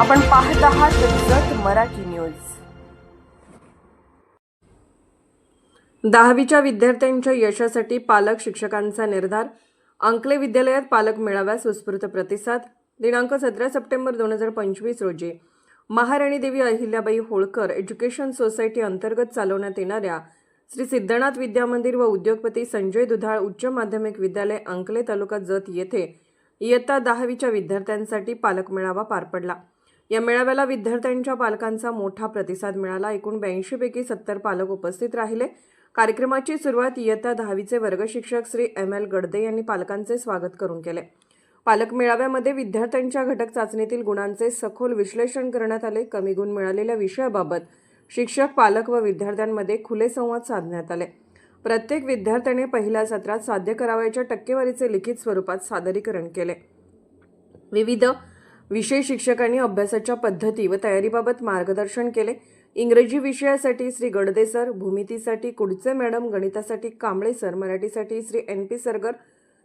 आपण पाहत आहात जत मराठी न्यूज. दहावीच्या विद्यार्थ्यांच्या यशासाठी पालक शिक्षकांचा निर्धार. अंकले विद्यालयात पालक मेळाव्यास उत्स्फूर्त प्रतिसाद. दिनांक सतरा सप्टेंबर दोन हजार पंचवीस रोजी. महाराणी देवी अहिल्याबाई होळकर एज्युकेशन सोसायटी अंतर्गत चालवण्यात येणाऱ्या श्री सिद्धनाथ विद्यामंदिर व उद्योगपती संजय दुधाळ उच्च माध्यमिक विद्यालय अंकले तालुका जत येथे इयत्ता दहावीच्या विद्यार्थ्यांसाठी पालक मेळावा पार पडला. या मेळाव्याला विद्यार्थ्यांच्या पालकांचा मोठा प्रतिसाद मिळाला. एकूण ब्याऐंशीपैकी सत्तर पालक उपस्थित राहिले. कार्यक्रमाची सुरुवात इयत्ता दहावीचे वर्गशिक्षक श्री एम एल गडदे यांनी पालकांचे स्वागत करून केले. पालक मेळाव्यामध्ये विद्यार्थ्यांच्या घटक चाचणीतील गुणांचे सखोल विश्लेषण करण्यात आले. कमी गुण मिळालेल्या विषयाबाबत शिक्षक पालक व विद्यार्थ्यांमध्ये खुले संवाद साधण्यात आले. प्रत्येक विद्यार्थ्याने पहिल्या सत्रात साध्य करावयाच्या टक्केवारीचे लिखित स्वरूपात सादरीकरण केले. विविध विषय शिक्षकांनी अभ्यासाच्या पद्धती व तयारीबाबत मार्गदर्शन केले. इंग्रजी विषयासाठी श्री गडदे सर भूमितीसाठी कुडचे मॅडम गणितासाठी कांबळे सर मराठीसाठी श्री एन पी सरगर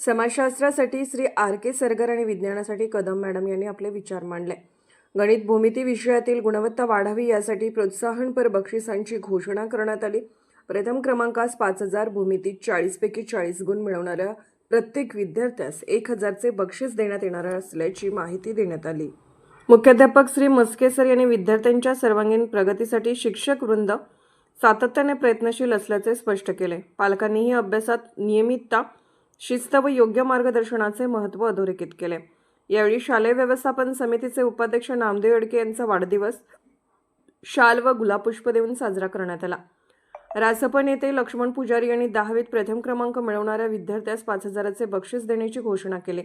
समाजशास्त्रासाठी श्री आर के सरगर आणि विज्ञानासाठी कदम मॅडम यांनी आपले विचार मांडले. गणित भूमिती विषयातील गुणवत्ता वाढावी यासाठी प्रोत्साहनपर बक्षिसांची घोषणा करण्यात आली. प्रथम क्रमांकास पाच हजार भूमितीत चाळीसपैकी चाळीस गुण मिळवणाऱ्या प्रत्येक विद्यार्थ्यास एक हजारचे बक्षीस देण्यात येणार असल्याची माहिती देण्यात आली. मुख्याध्यापक श्री मस्केसर यांनी विद्यार्थ्यांच्या सर्वांगीण प्रगतीसाठी शिक्षक वृंद सातत्याने प्रयत्नशील असल्याचे स्पष्ट केले. पालकांनीही अभ्यासात नियमितता शिस्त व योग्य मार्गदर्शनाचे महत्त्व अधोरेखित केले. यावेळी शालेय व्यवस्थापन समितीचे उपाध्यक्ष नामदेव येडके यांचा वाढदिवस शाल व गुलाबपुष्प देऊन साजरा करण्यात आला. रासप नेते लक्ष्मण पुजारी यांनी दहावीत प्रथम क्रमांक मिळवणाऱ्या विद्यार्थ्यास पाच हजाराचे बक्षीस देण्याची घोषणा केली.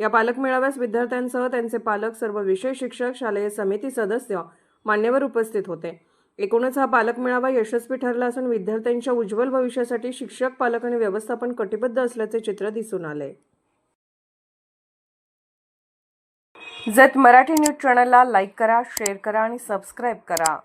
या पालक मेळाव्यास विद्यार्थ्यांसह त्यांचे पालक सर्व विषय शिक्षक शालेय समिती सदस्य मान्यवर उपस्थित होते. एकूणच हा पालक मेळावा यशस्वी ठरला असून विद्यार्थ्यांच्या उज्ज्वल भविष्यासाठी शिक्षक पालक आणि व्यवस्थापन कटिबद्ध असल्याचे चित्र दिसून आले. जत मराठी न्यूज चॅनलला लाईक करा शेअर करा आणि सबस्क्राईब करा.